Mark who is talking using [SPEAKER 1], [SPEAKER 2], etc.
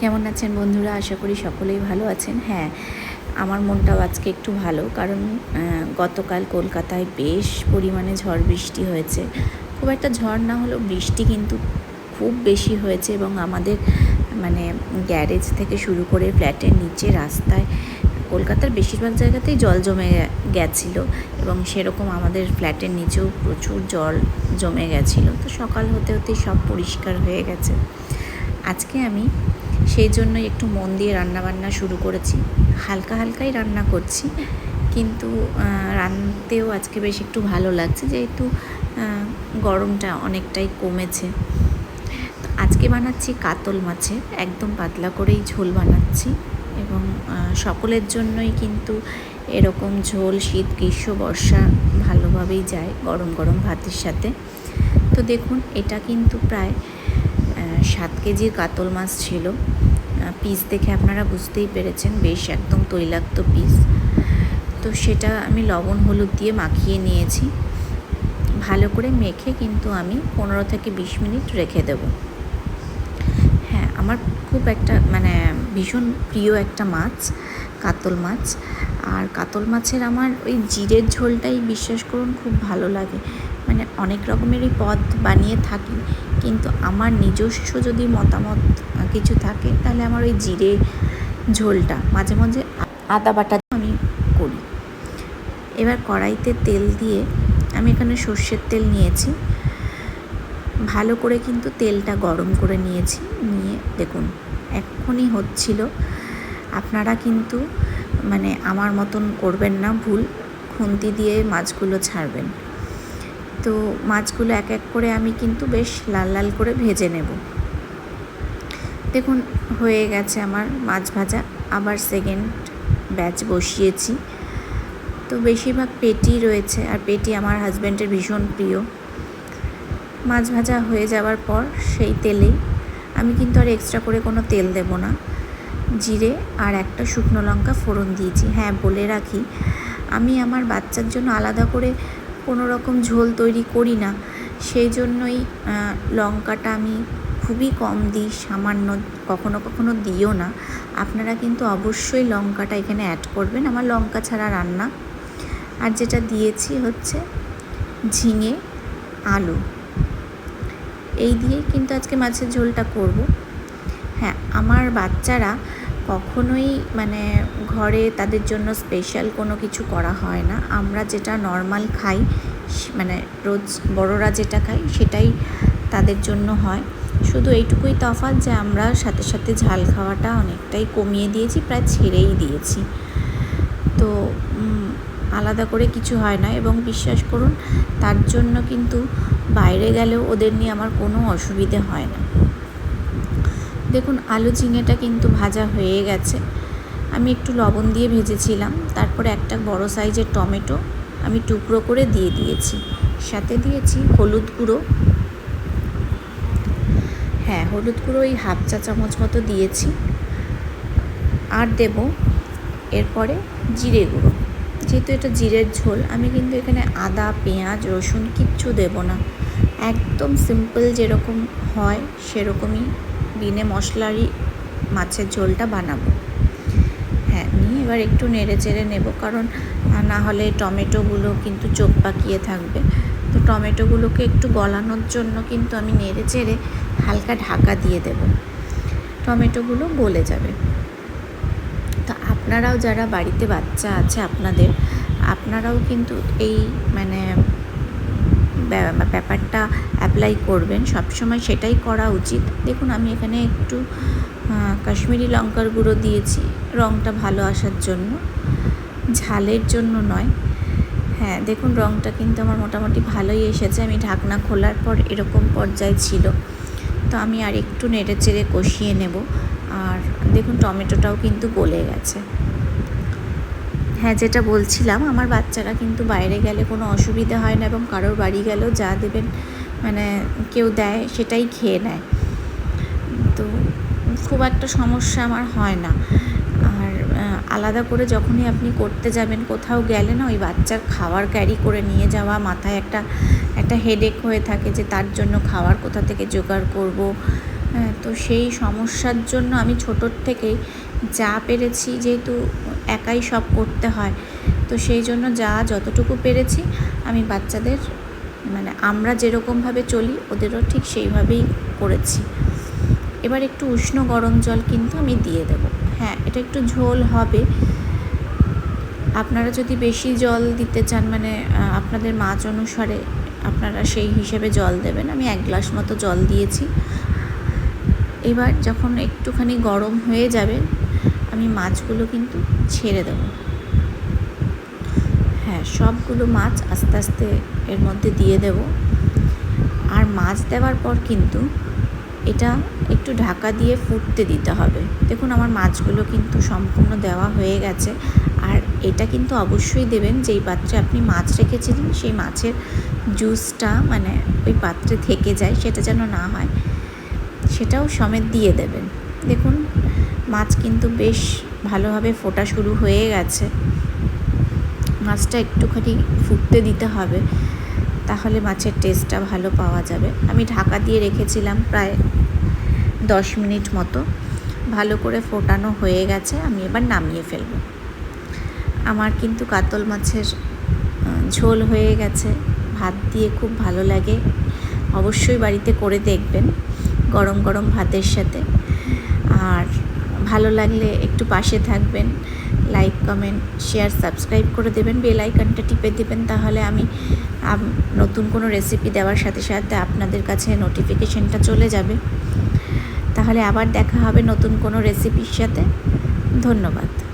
[SPEAKER 1] কেমন আছেন বন্ধুরা? আশা করি সকলেই ভালো আছেন। হ্যাঁ আমার মনটাও আজকে একটু ভালো, কারণ গতকাল কলকাতায় বেশ পরিমাণে ঝড় বৃষ্টি হয়েছে। খুব একটা ঝড় না হলেও বৃষ্টি কিন্তু খুব বেশি হয়েছে এবং আমাদের মানে গ্যারেজ থেকে শুরু করে ফ্ল্যাটের নিচে রাস্তায় কলকাতার বেশিরভাগ জায়গাতেই জল জমে গেছিল এবং সেরকম আমাদের ফ্ল্যাটের নিচেও প্রচুর জল জমে গেছিল। তো সকাল হতে হতেই সব পরিষ্কার হয়ে গেছে। আজকে আমি সেই জন্যই একটু মন দিয়ে রান্নাবান্না শুরু করেছি। হালকা হালকাই রান্না করছি কিন্তু আহ, রান্নাতেও আজকে বেশ একটু ভালো লাগছে যেহেতু গরমটা অনেকটাই কমেছে। আজকে বানাচ্ছি কাতল মাছের একদম পাতলা করেই ঝোল বানাচ্ছি এবং সকলের জন্যই কিন্তু এরকম ঝোল শীত গ্রীষ্ম বর্ষা ভালোভাবেই যায় গরম গরম ভাতের সাথে। তো দেখুন এটা কিন্তু প্রায় সাত কেজির কাতল মাছ ছিল। পিস দেখে আপনারা বুঝতেই পেরেছেন, বেশ একদম তৈলাক্ত পিস তো সেটা আমি লবণ, হলুদ দিয়ে মাখিয়ে নিয়েছি। ভালো করে মেখে কিন্তু আমি পনেরো থেকে বিশ মিনিট রেখে দেব। হ্যাঁ আমার খুব একটা মানে ভীষণ প্রিয় একটা মাছ, কাতল মাছ। আর কাতল মাছের আমার ওই জিরের ঝোলটাই বিশ্বাস করুন খুব ভালো লাগে। মানে অনেক রকমেরই পদ বানিয়ে থাকি, কিন্তু আমার নিজস্ব যদি মতামত কিছু থাকে, তাহলে আমার ওই জিরে ঝোলটা মাঝে মাঝে আদা বাটা আমি করি। এবার কড়াইতে তেল দিয়ে আমি এখানে সর্ষের তেল নিয়েছি। ভালো করে কিন্তু তেলটা গরম করে নিয়েছি, নিয়ে দেখুন এক্ষুনি হচ্ছিল। আপনারা কিন্তু মানে আমার মতন করবেন না, ভুল খুন্তি দিয়ে মাছগুলো ছাড়বেন। তো মাছগুলো এক এক করে আমি কিন্তু বেশ লাল লাল করে ভেজে নেব। দেখুন, হয়ে গেছে আমার মাছ ভাজা। আবার সেকেন্ড ব্যাচ বসিয়েছি। তো বেশিরভাগ পেটি রয়েছে আর পেটি আমার হাজব্যান্ডের ভীষণ প্রিয়। মাছ ভাজা হয়ে যাওয়ার পর সেই তেলেই আমি কিন্তু আর এক্সট্রা করে কোনো তেল দেব না। জিরে আর একটা শুকনো লঙ্কা ফোড়ন দিয়েছি। হ্যাঁ বলে রাখি, আমি আমার বাচ্চার জন্য আলাদা করে কোনো রকম ঝোল তৈরি করি না। সেই জন্যই লঙ্কাটা আমি খুবই কম দিই, সামান্য কখনো কখনো দিও না। আপনারা কিন্তু অবশ্যই লঙ্কাটা এখানে অ্যাড করবেন। আমার লঙ্কা ছাড়া রান্না। আর যেটা দিয়েছি হচ্ছে ঝিঙে, আলু। এই দিয়েই কিন্তু আজকে মাছের ঝোলটা করব। হ্যাঁ আমার বাচ্চারা কখনোই মানে ঘরে তাদের জন্য স্পেশাল কোনো কিছু করা হয় না। আমরা যেটা নর্মাল খাই মানে রোজ বড়রা যেটা খাই সেটাই তাদের জন্য হয়। শুধু এইটুকুই তফাৎ যে আমরা সাথে সাথে ঝাল খাওয়াটা অনেকটাই কমিয়ে দিয়েছি, প্রায় ছেড়েই দিয়েছি। তো আলাদা করে কিছু হয় না এবং বিশ্বাস করুন, তার জন্য কিন্তু বাইরে গেলেও ওদের নিয়ে আমার কোনো অসুবিধে হয় না। দেখুন, আলু ঝিঙেটা কিন্তু ভাজা হয়ে গেছে। আমি একটু লবণ দিয়ে ভেজেছিলাম, তারপরে একটা বড় সাইজের টমেটো আমি টুকরো করে দিয়ে দিয়েছি। সাথে দিয়েছি হলুদ গুঁড়ো হ্যাঁ হলুদ গুঁড়ো ওই হাফ চা চামচ মতো দিয়েছি। আর দেব এরপরে জিরে গুঁড়ো। যেহেতু এটা জিরের ঝোল, আমি কিন্তু এখানে আদা, পেঁয়াজ, রসুন কিচ্ছু দেব না। একদম সিম্পল যেরকম হয়, সেরকমই বিনে মশলারই মাছের ঝোলটা বানাবো। হ্যাঁ নিয়ে এবার একটু নেড়ে চেড়ে নেব, কারণ না হলে টমেটোগুলো কিন্তু চোখ পাকিয়ে থাকবে। তো টমেটোগুলোকে একটু গলানোর জন্য কিন্তু আমি নেড়ে চেড়ে হালকা ঢাকা দিয়ে দেব। টমেটোগুলো গলে যাবে। তো আপনারাও যারা বাড়িতে বাচ্চা আছে আপনাদের, আপনারাও কিন্তু এই মানে ব্যা- ব্যাপারটা অ্যাপ্লাই করবেন। সবসময় সেটাই করা উচিত। দেখুন, আমি এখানে একটু কাশ্মীরি লঙ্কার গুঁড়ো দিয়েছি। রঙটা ভালো আসার জন্য। ঝালের জন্য নয়। হ্যাঁ দেখুন রঙটা কিন্তু আমার মোটামুটি ভালোই এসেছে। আমি ঢাকনা খোলার পর এরকম পর্যায়ে ছিল। তো আমি আর একটু নেড়ে চেড়ে কষিয়ে নেব। আর দেখুন, টমেটোটাও কিন্তু গলে গেছে। হ্যাঁ যেটা বলছিলাম, আমার বাচ্চারা কিন্তু বাইরে গেলে কোনো অসুবিধা হয় না এবং কারোর বাড়ি গেলেও যা দেবেন মানে কেউ দেয়, সেটাই খেয়ে নেয়। তো খুব একটা সমস্যা আমার হয় না। আর আলাদা করে যখনই আপনি করতে যাবেন, কোথাও গেলে না ওই বাচ্চার খাবার ক্যারি করে নিয়ে যাওয়া, মাথায় একটা একটা হেডেক হয়ে থাকে যে তার জন্য খাবার কোথা থেকে জোগাড় করব। হ্যাঁ তো সেই সমস্যার জন্য আমি ছোটোর থেকেই যা পেরেছি যেহেতু একাই সব করতে হয়, তো সেই জন্য যা যতটুকু পেরেছি আমি বাচ্চাদের মানে আমরা যেরকমভাবে চলি ওদেরও ঠিক সেইভাবেই করেছি। এবার একটু উষ্ণ গরম জল কিন্তু আমি দিয়ে দেব। হ্যাঁ এটা একটু ঝোল হবে। আপনারা যদি বেশি জল দিতে চান মানে আপনাদের মাছ অনুসারে আপনারা সেই হিসেবে জল দেবেন। আমি এক গ্লাস মতো জল দিয়েছি। এবার যখন একটুখানি গরম হয়ে যাবে, আমি মাছগুলো কিন্তু ছেড়ে দেব। হ্যাঁ সবগুলো মাছ আস্তে আস্তে এর মধ্যে দিয়ে দেব। আর মাছ দেওয়ার পর কিন্তু এটা একটু ঢাকা দিয়ে ফুটতে দিতে হবে। দেখুন আমার মাছগুলো কিন্তু সম্পূর্ণ দেওয়া হয়ে গেছে। আর এটা কিন্তু অবশ্যই দেবেন যেই পাত্রে আপনি মাছ রেখেছিলেন, সেই মাছের জুসটা মানে ওই পাত্রে থেকে যায়, সেটা যেন না হয়, সেটাও সমেত দিয়ে দেবেন। দেখুন, মাছ কিন্তু বেশ ভালোভাবে ফোটা শুরু হয়ে গেছে। মাছটা একটুখানি ফুটতে দিতে হবে, তাহলে মাছের টেস্টটা ভালো পাওয়া যাবে। আমি ঢাকা দিয়ে রেখেছিলাম প্রায় দশ মিনিট মতো। ভালো করে ফোটানো হয়ে গেছে, আমি এবার নামিয়ে ফেলব। আমার কিন্তু কাতল মাছের ঝোল হয়ে গেছে। ভাত দিয়ে খুব ভালো লাগে। অবশ্যই বাড়িতে করে দেখবেন গরম গরম ভাতের সাথে। আর ভালো লাগলে একটু পাশে থাকবেন, লাইক, কমেন্ট, শেয়ার, সাবস্ক্রাইব করে দেবেন, বেল আইকনটা টিপে দেবেন, তাহলে আমি নতুন কোনো রেসিপি দেওয়ার সাথে সাথে আপনাদের কাছে নোটিফিকেশনটা চলে যাবে। তাহলে আবার দেখা হবে নতুন কোনো রেসিপির সাথে। ধন্যবাদ।